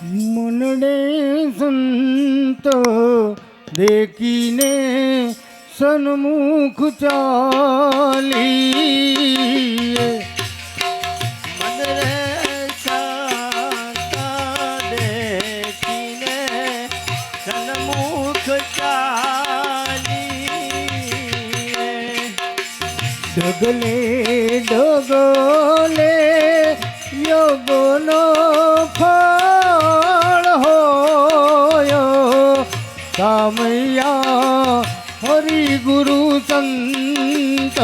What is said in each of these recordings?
મનડે સંતો દેખીને સન્મુખ ચાલી ડગલે ડગલે યોગનો ફળ કામૈયા હરિ ગુરુ સંત.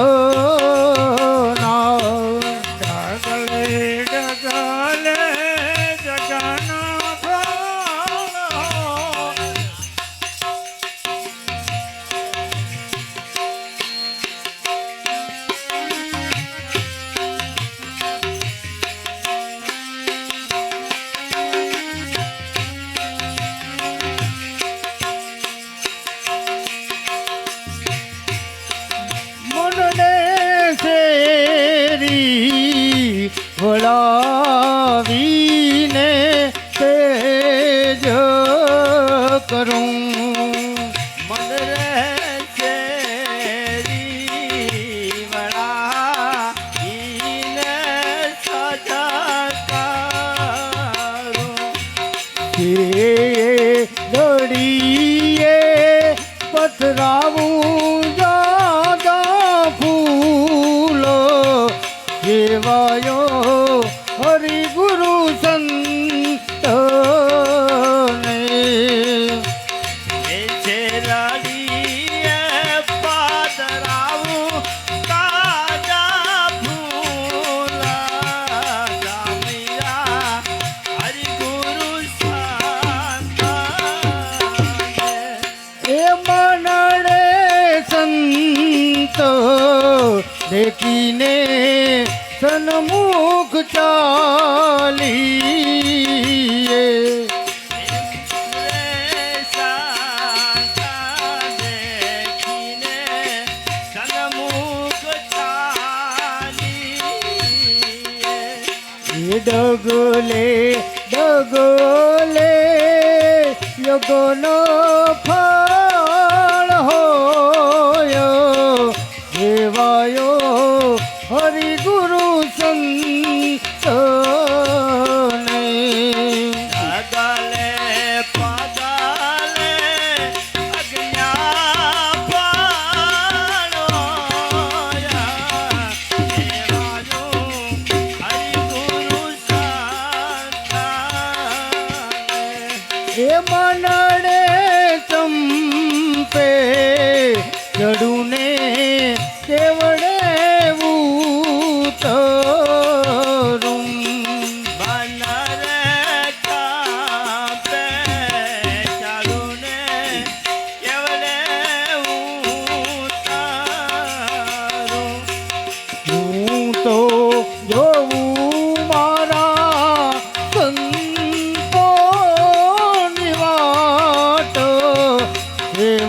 દેખીને સન્મુખ ચાલીએ. એ ડગલે ડગલે યગનો ફળ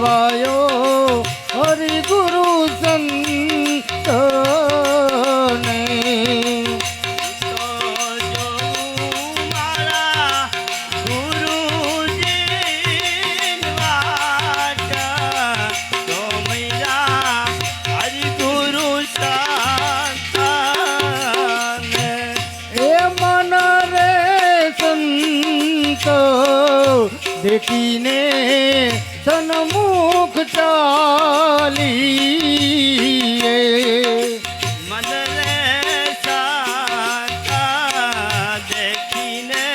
સેવાયો હરિ ગુરુ સંતો દેખીને સન્મુખ ચાલી મન રે શાંતા દેખીને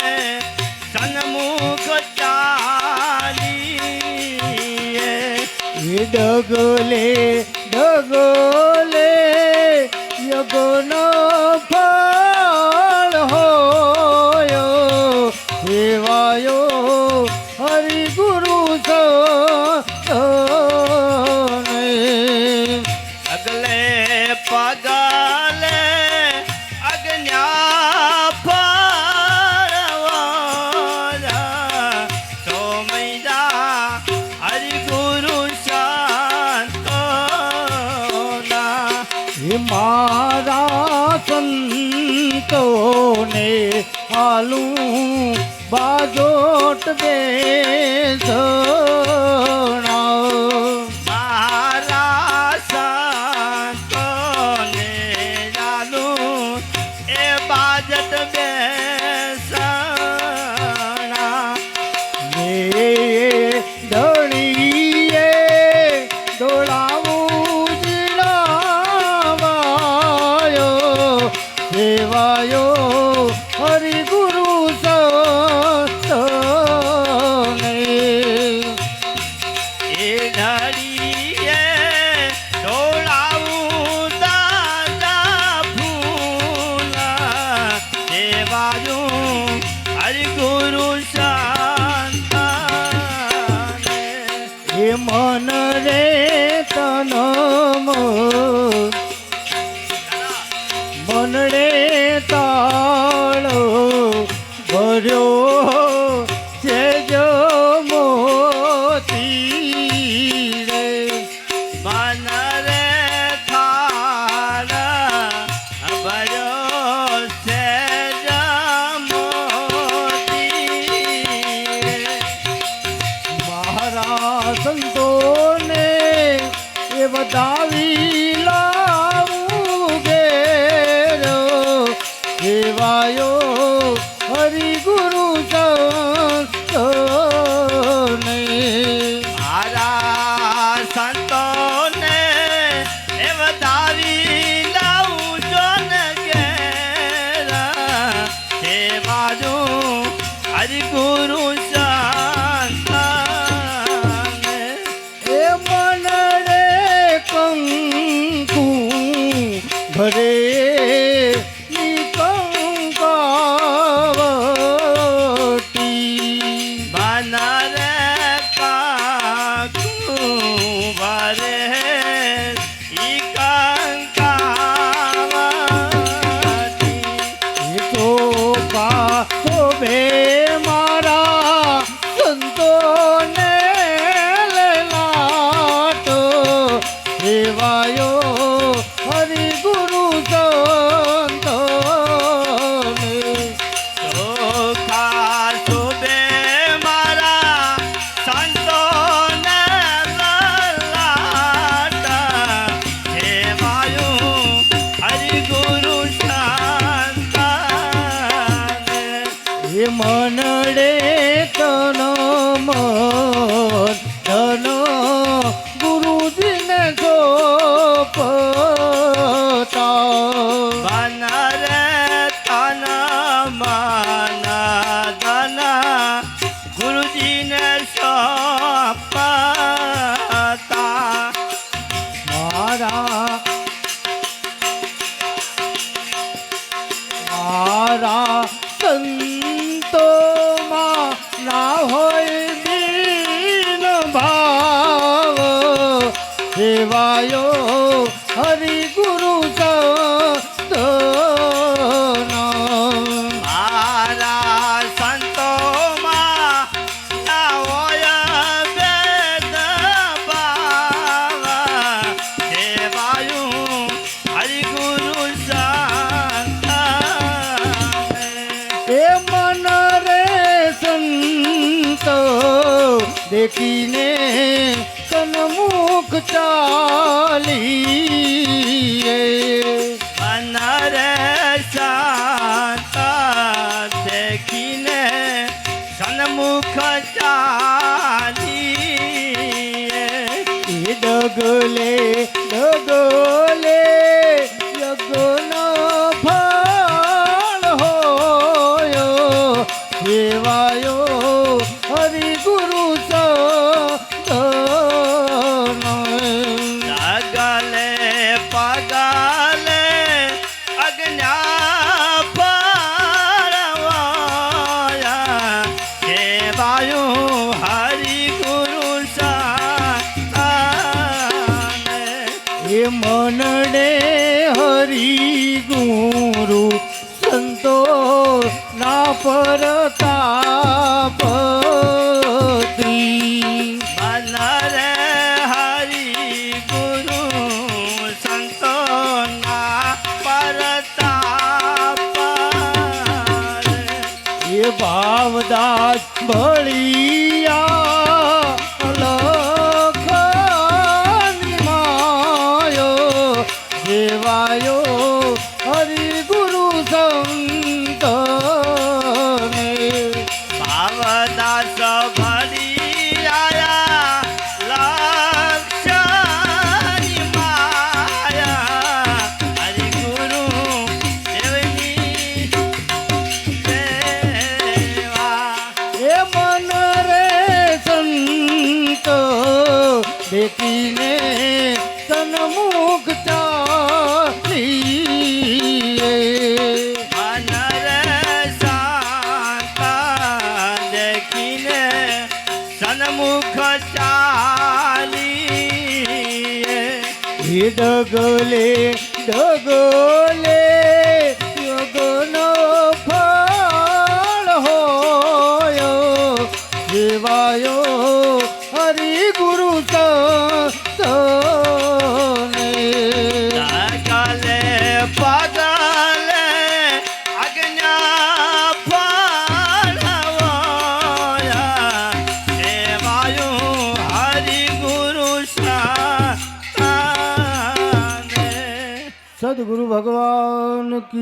સન્મુખ ચાલીએ. એ ડગલે ડગલે યગનો પગલે અજ્ઞા પરવા તો મૈદા હરિગુરુ શાંતો મારા સંતોને હાલું બાજોટ બેસો સાજું હરિ ગુરુ શાંત મન રે તનો Rodrigo. સંતોમાં ના હોય દીન ભાવ. સેવાયો દેખીને સન્મુખ ચાલી અનર શાંતા દેખીને સન્મુખ ચાલી ડગલે હરી ગુરુ સંતો ના પરતાપ ભાવદાસ બળિયા હે ડગલે